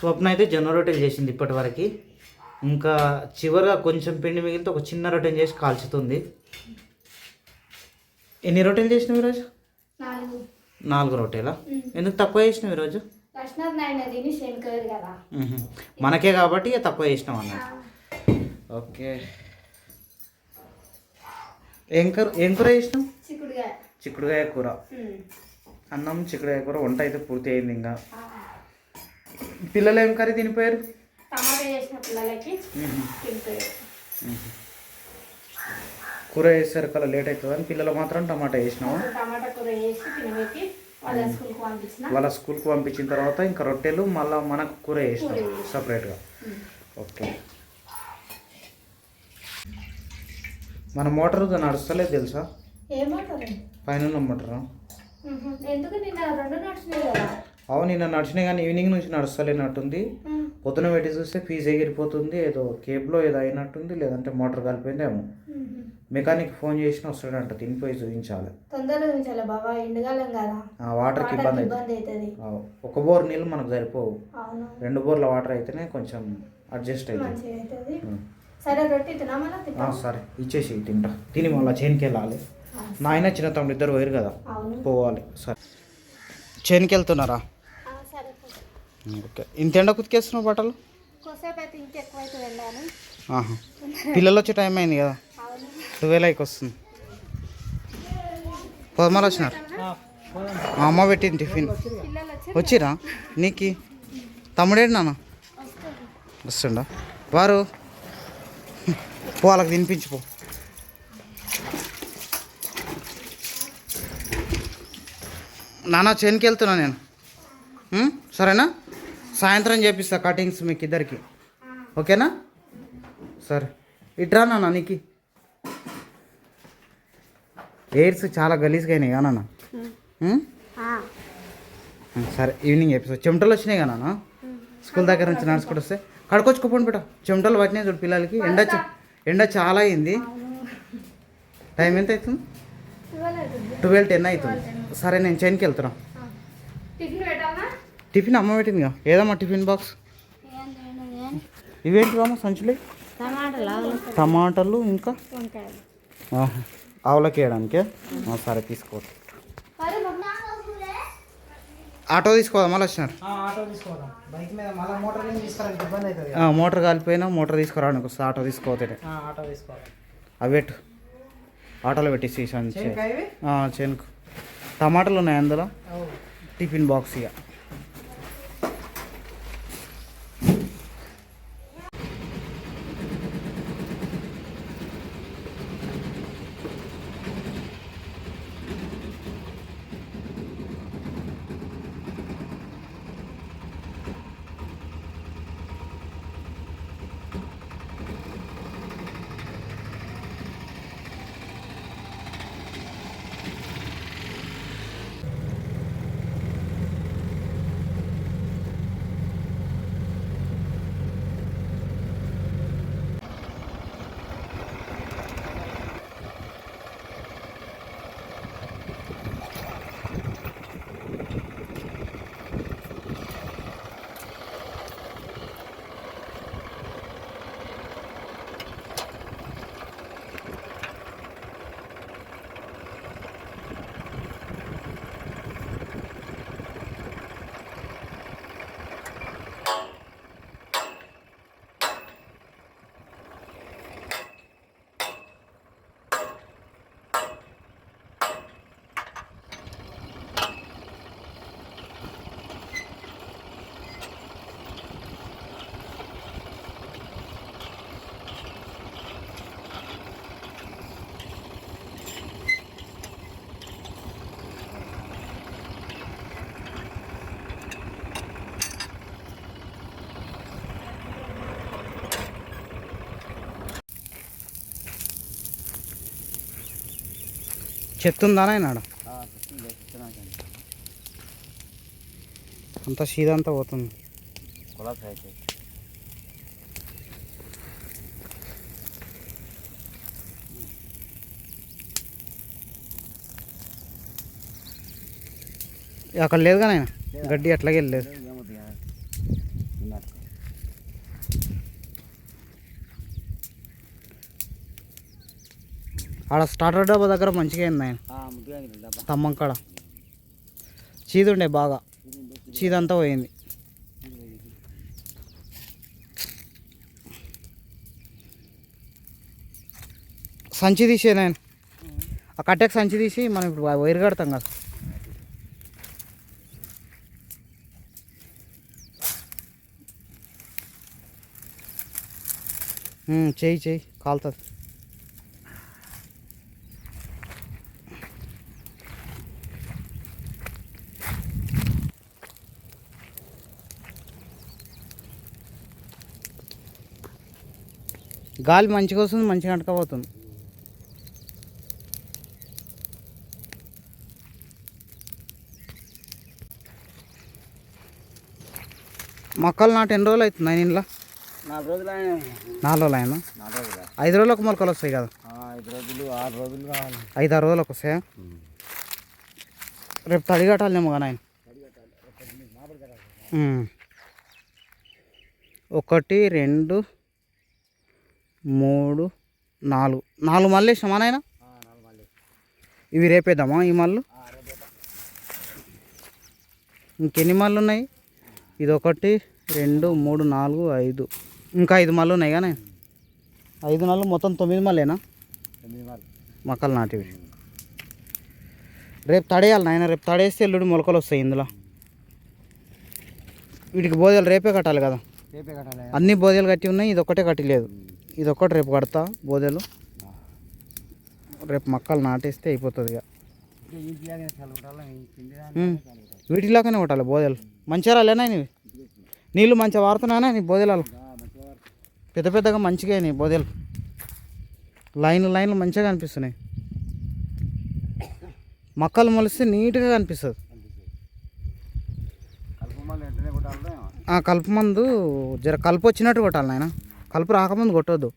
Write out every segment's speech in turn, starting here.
స్వప్న అయితే జొన్న రొట్టెలు చేసింది ఇప్పటి వరకు ఇంకా చివరిగా కొంచెం పిండి మిగిలితే ఒక చిన్న రొట్టెని చేసి కాల్చుతుంది. ఎన్ని రొట్టెలు చేసినావు ఈరోజు? నాలుగు. రొట్టెలా? ఎందుకు తక్కువ చేసినావు ఈరోజు. మనకే కాబట్టి తక్కువ చేసినాం అన్నట్టు. ఓకే. ఏం కూర ఏం కూర చేసినాం చిక్కుడుగా చిక్కుడుకాయ కూర. అన్నం చిక్కుడుకాయ కూర వంట అయితే పూర్తి అయింది ఇంకా. పిల్లలు ఏం కర్రీ తినిపోయారు? కూర వేసేసరికి అలా లేట్ అవుతుంది అని పిల్లలు మాత్రం టమాటా వేసినాము వాళ్ళ స్కూల్కి పంపించిన. తర్వాత ఇంకా రొట్టెలు మళ్ళీ మనకు కూర వేసినాం సపరేట్గా. ఓకే. మన మోటార్ నడుస్తలేదు తెలుసా? పైన మోటార్? ఎందుకు నిన్న రెండు నడిచినాయి కదా? అవును నిన్న నడిచినాయి కానీ ఈవినింగ్ నుంచి నడుస్తలేనట్టుంది. పొద్దున పెట్టి చూస్తే ఫీజు ఎగిరిపోతుంది ఏదో కేబుల్లో ఏదో అయినట్టుంది లేదంటే మోటార్ కలిపోయిందేమో. ఉమ్. మెకానిక్ ఫోన్ చేసిన వస్తాడంట తినిపోయి చూపించాలి. తొందరగా ఉంచాలి బాబా ఎండగాలం కదా. ఆ వాటర్కి ఇబ్బంది అవుతుంది ఒక బోర్ నీళ్ళు మనకు సరిపోవు. రెండు బోర్ల వాటర్ అయితేనే కొంచెం అడ్జస్ట్ అవుతుంది. సరే రొట్టి తినా సరే ఇచ్చేసి తింటా. తిని మళ్ళీ చేనుకి వెళ్ళాలి. నాయన చిన్న తమ్ముడు ఇద్దరు పోయారు కదా. పోవాలి సరే. చేనుకి వెళ్తున్నారా? ఓకే. ఇంత ఎండ కుతికేస్తున్నావు బట్టలు? పిల్లలు వచ్చే టైం అయింది కదా? అయికి వస్తుంది. పదమాలు వచ్చినారు? ఆ అమ్మ పెట్టింది టిఫిన్. వచ్చిరా. నీకి? తమ్ముడేంటి నాన్న? వస్తుండా? వారు? పో వాళ్ళకి తినిపించు పో. నాన్న చేనుకి వెళ్తున్నా నేను? సరేనా? సాయంత్రం చేపిస్తా కటింగ్స్ మీకు ఇద్దరికి ఓకేనా? సరే. ఇట్రా నాన్న నీకు. ఎయిర్స్ చాలా గలీజ్గా అయినాయి కదా నాన్న సరే. ఈవినింగ్ ఎపిసోడ్ చెమటలు వచ్చినాయి కదా నాన్న? స్కూల్ దగ్గర నుంచి నడుచుకుంటూ వస్తే కడుకొచ్చుకోపోండి బిడ్డ. చెమటలు పట్టినాయి చూడు పిల్లలకి. ఎండ ఎండ చాలా అయింది. టైం ఎంత అవుతుంది? ట్వెల్వ్ టెన్ అవుతుంది. సరే నేను చేనుకి వెళ్తున్నా. టిఫిన్ అమ్మ పెట్టిందిగా. ఏదమ్మా టిఫిన్ బాక్స్? ఇవేంటి అమ్మ సంచులు? టమాటాలు ఇంకా. ఆవులకి వేయడానికే సరే తీసుకో ఆటో తీసుకోదా మళ్ళీ వచ్చినారు? మోటార్ కాలిపోయినా మోటార్ తీసుకురావడానికి వస్తుంది. ఆటో తీసుకోవాలి. అవి పెట్టు. ఆటోలో పెట్టేసి సంచి? ఆ, చేనుకు. టమాటాలు ఉన్నాయి అందులో. టిఫిన్ బాక్స్ ఇక చెత్త ఉందా అంతా సీదంతా పోతుంది. అక్కడ లేదు కానీ గడ్డి అట్లాగే వెళ్ళలేదు ఆడ స్టార్టర్ డబ్బా దగ్గర మంచిగా అయింది ఆయన తమ్మం కాడ. చీదుండే బాగా. చీదంతా పోయింది. సంచి తీసే నేను ఆ కట్టెకి సంచి తీసి మనం ఇప్పుడు వైర్ కడతాం కదా. ఉమ్, చెయ్యి చెయ్యి కాలుతుంది. గాలి మంచిగా వస్తుంది మంచిగా అంటకపోతుంది. మొక్కలు నాటి ఎన్ని రోజులు అవుతుంది ఆయన ఇంట్లో? నాలుగు రోజులు నాలుగు రోజులు రోజులు. ఐదు రోజులకు మొలకలు వస్తాయి కదా? ఐదు రోజులు ఆరు రోజులు కావాలి ఐదు ఆరు రోజులకు వస్తాయా? రేపు తడి కట్టాలేమో కానీ ఆయన. ఒకటి రెండు మూడు నాలుగు. నాలుగు మళ్ళీ వేసినామా నాయన? ఇవి రేపేద్దామా ఈ మళ్ళు? ఇంకెన్ని మళ్ళు ఉన్నాయి? ఇది ఒకటి రెండు మూడు నాలుగు ఐదు. ఇంకా ఐదు మళ్ళు ఉన్నాయి కానీ. ఐదు నాలుగు మొత్తం తొమ్మిది మళ్ళేనా? మొక్కలు నాటివి. రేపు తడేయాలి నాయన రేపు తడేస్తే ఎల్లుడి మొలకలు వస్తాయి ఇందులో. వీటికి బోదెలు రేపే కట్టాలి కదా. రేపే కట్టాలి అన్ని బోదెలు కట్టి ఉన్నాయి ఇది ఒక్కటే కట్టలేదు ఇది ఒక్కటి రేపు కడతా బోదెలు. రేపు మొక్కలు నాటేస్తే అయిపోతుంది ఇక. వీటిలాగానే కొట్టాలి బోదెలు. మంచిగా రాలేనా ఇవి నీళ్ళు మంచిగా వాడుతున్నానా నీ బోదెలలో? పెద్ద పెద్దగా మంచిగా అయినాయి బోదెలు. లైన్లు లైన్లు మంచిగా కనిపిస్తున్నాయి. మొక్కలు మొలిస్తే నీట్గా కనిపిస్తుంది. కలుపు మందు జర కలుపు వచ్చినట్టు కొట్టాలి నాయన. కలుపు రాకముందు కొట్టొద్దు.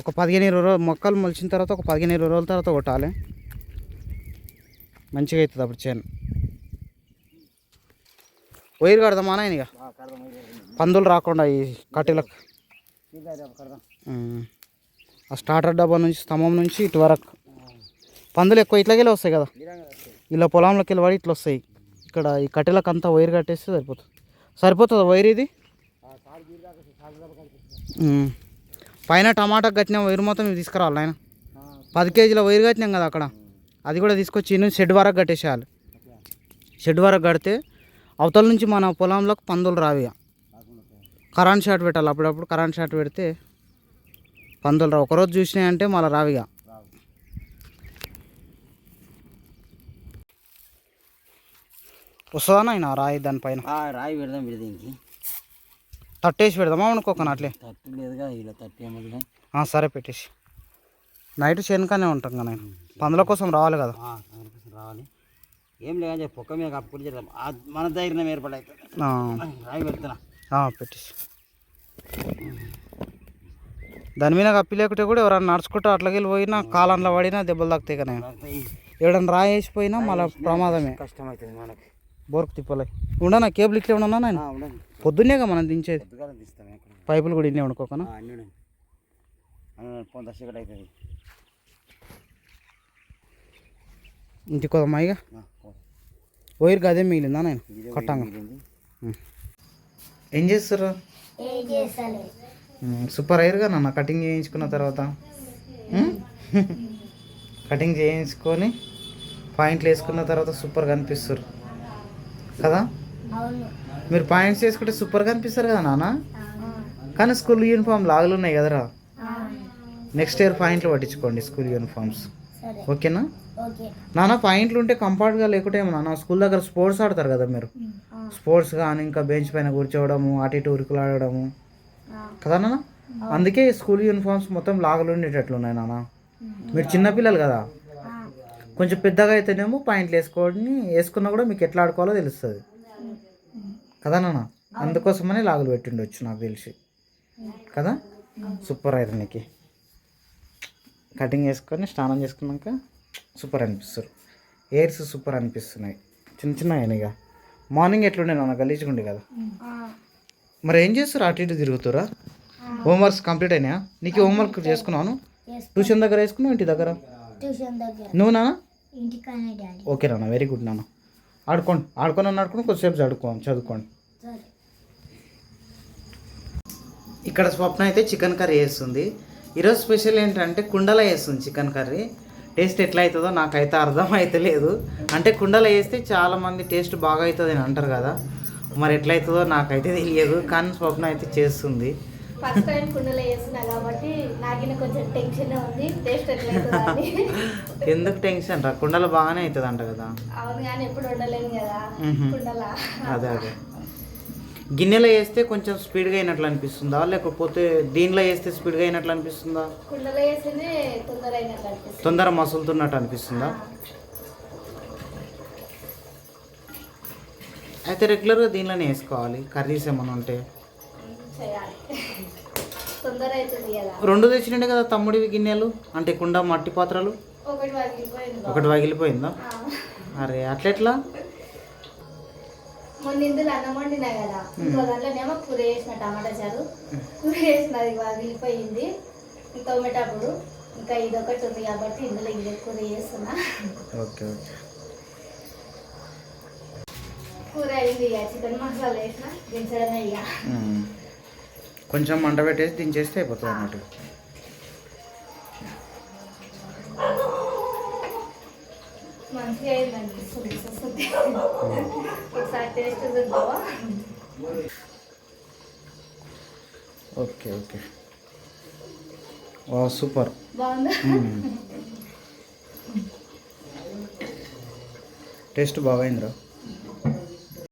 ఒక పదిహేను ఇరవై రోజులు మొక్కలు మొలిచిన తర్వాత ఒక పదిహేను ఇరవై రోజుల తర్వాత కొట్టాలి. మంచిగా అవుతుంది అప్పుడు చేను. వైర్ కడదామా నాయన ఇక పందులు రాకుండా ఈ కట్టెలకు. ఆ స్టార్టర్ డబ్బా నుంచి స్తంభం నుంచి ఇటు వరకు. పందులు ఎక్కువ ఇట్లాగే వస్తాయి కదా. ఇలా పొలంలోకి వెళ్ళి పడి ఇట్లా వస్తాయి. ఇక్కడ ఈ కట్టెలకు అంతా వైర్ కట్టేస్తే సరిపోతుంది. సరిపోతుందా వైర్ ఇది. పైన టమాటా కట్టిన వైర్ మొత్తం ఇవి తీసుకురావాలి ఆయన పది కేజీల వైర్ కట్టినాం కదా అక్కడ. అది కూడా తీసుకొచ్చి ఈ నుంచి షెడ్ వరకు కట్టేసేయాలి. షెడ్ వరకు కడితే అవతల నుంచి మన పొలంలోకి పందులు రావి కరెంట్ షాట్ పెట్టాలి అప్పుడప్పుడు కరెంట్ షాట్ పెడితే పందులు రావు. ఒకరోజు చూసినాయంటే మళ్ళీ రావిగా వస్తుందా నాయన రాయి దానిపైన? రాయి పెడదాం పెడదాం తట్టేసి పెడదామా అనుకోకనా అట్లే? తట్టు లేదుగా ఇలా తట్టు ఏమది ఆ, సరే పెట్టేసి. నైట్ చేనుకానే ఉంటాం కదా నేను. పందుల కోసం రావాలి కదా. రావాలి. ఏం లేదని చెప్పి పొక్క మీద కప్పుకుంటే చేద్దాం మన ధైర్యం ఏర్పడవుతుంది ఆ, రాయి పెడుతున్నా పెట్టేసి. దాని మీద కప్పి లేకుంటే కూడా ఎవరైనా నడుచుకుంటూ వెళ్ళి పోయినా కాలంలో పడినా దెబ్బలు తాకుతాయి కదా ఎవడన్నా రాయి వేసిపోయినా మళ్ళీ ప్రమాదమే. కష్టం అవుతుంది మనకి. బోర్కు తిప్పలే. ఉండనా? కేబుల్ ఇట్లే ఉండనా నేను? పొద్దున్నేగా మనం దించేది? పైపులు కూడా ఇన్నే వండుకోకనా? ఇంటికి వదమ్మా ఇక? ఆ, పో. వైర్ గదే మిగిలిందా నేను? కొట్టంగా. ఏం చేస్తారు సూపర్ అయ్యారుగా నాన్న కటింగ్ చేయించుకున్న తర్వాత? కటింగ్ చేయించుకొని పాయింట్లు వేసుకున్న తర్వాత సూపర్ కనిపిస్తారు కదా? మీరు పాయింట్స్ వేసుకుంటే సూపర్ కనిపిస్తారు కదా నాన్న? కానీ స్కూల్ యూనిఫామ్ లాగులు ఉన్నాయి కదరా? నెక్స్ట్ ఇయర్ పాయింట్లు పట్టించుకోండి స్కూల్ యూనిఫామ్స్. ఓకేనా? నాన్న పాయింట్లు ఉంటే కంఫర్ట్గా లేకుంటే ఏమో నాన్న స్కూల్ దగ్గర స్పోర్ట్స్ ఆడతారు కదా మీరు? స్పోర్ట్స్ కానీ ఇంకా బెంచ్ పైన కూర్చోవడము అటు ఇటు ఉరుకులాడడము కదా నాన్న? అందుకే స్కూల్ యూనిఫామ్స్ మొత్తం లాగులు ఉండేటట్లు ఉన్నాయి నాన్న. మీరు చిన్నపిల్లలు కదా? కొంచెం పెద్దగా అయితేనేమో పాయింట్లు వేసుకోవని వేసుకున్నా కూడా మీకు ఎట్లా ఆడుకోవాలో తెలుస్తుంది. కదా నాన్న? అందుకోసమనే లాగులు పెట్టిండొచ్చు నాకు తెలిసి. కదా? సూపర్ అయితే నీకు. కటింగ్ చేసుకొని స్నానం చేసుకున్నాక సూపర్ అనిపిస్తారు. ఎయిర్స్ సూపర్ అనిపిస్తున్నాయి. చిన్న చిన్న అయినాయి ఇక. మార్నింగ్ ఎట్లుండే నాన్న? గలీజ్గా ఉండే కదా? మరి ఏం చేస్తారు? అటు ఇటు తిరుగుతురా? హోంవర్క్స్ కంప్లీట్ అయినాయా? నీకు హోంవర్క్ చేసుకున్నాను ట్యూషన్ దగ్గర వేసుకున్నావు ఇంటి దగ్గర? ట్యూషన్ దగ్గర. నువ్వు నాన్న? ఓకే నాన్న వెరీ గుడ్ నాన్న. ఆడుకోండి. ఆడుకొని అని ఆడుకొని కొద్దిసేపు చదువుకోండి చదువుకోండి. ఇక్కడ స్వప్న అయితే చికెన్ కర్రీ వేస్తుంది ఈరోజు స్పెషల్ ఏంటంటే కుండలో వేస్తుంది చికెన్ కర్రీ. టేస్ట్ ఎట్లా అవుతుందో నాకైతే అర్థం అయితే లేదు అంటే కుండలో వేస్తే చాలామంది టేస్ట్ బాగా అవుతుంది అని అంటారు కదా. మరి ఎట్లా అవుతుందో నాకైతే తెలియదు కానీ స్వప్న అయితే చేస్తుంది. ఫస్ట్ టైం కుండలో వేస్తున్నా కాబట్టి నాకిన కొంచెం టెన్షన్ ఉంది టేస్ట్ ఎందుకు టెన్షన్ రా? కుండలో బాగానే అవుతుంది అంట కదా. అవును కానీ ఎప్పుడు వండలేను కదా. కుండల. అదే అదే. గిన్నెలో వేస్తే కొంచెం స్పీడ్గా అయినట్లు అనిపిస్తుందా? లేకపోతే దీనిలో వేస్తే స్పీడ్గా అయినట్లు అనిపిస్తుందా? కుండలో వేస్తేనే తొందర అయినట్లు అనిపిస్తుంది. తొందర మసులుతున్నట్టు అనిపిస్తుందా? అయితే రెగ్యులర్గా దీనిలోనే వేసుకోవాలి కర్రీస్ ఏమైనా ఉంటే. చేయాలి. రెండు తెచ్చినట్టే కదా తమ్ముడివి గిన్నెలు? అంటే కుండ మట్టి పాత్రలు? ఒకటి పగిలిపోయింది. అరే అట్లెట్లా? మొన్న ఇందులో అన్నం వండినా కదా. ఇంకో దాంట్లోనేమో కూర వేసిన టమాటా చారు. కూర వేసిన అది పగిలిపోయింది తోమేటప్పుడు ఇంకా ఇది ఒకటి ఉంది కాబట్టి ఇందులో ఇది కూర చేస్తున్నా. ఓకే కూర అయింది ఇక. చికెన్ మసాలా వేసిన దించడమే ఇక. కొంచెం మంట పెట్టేసి దించేస్తే అయిపోతుంది అన్నట్టు ఓకే ఓకే. వా సూపర్. టేస్ట్ బాగైందిరా.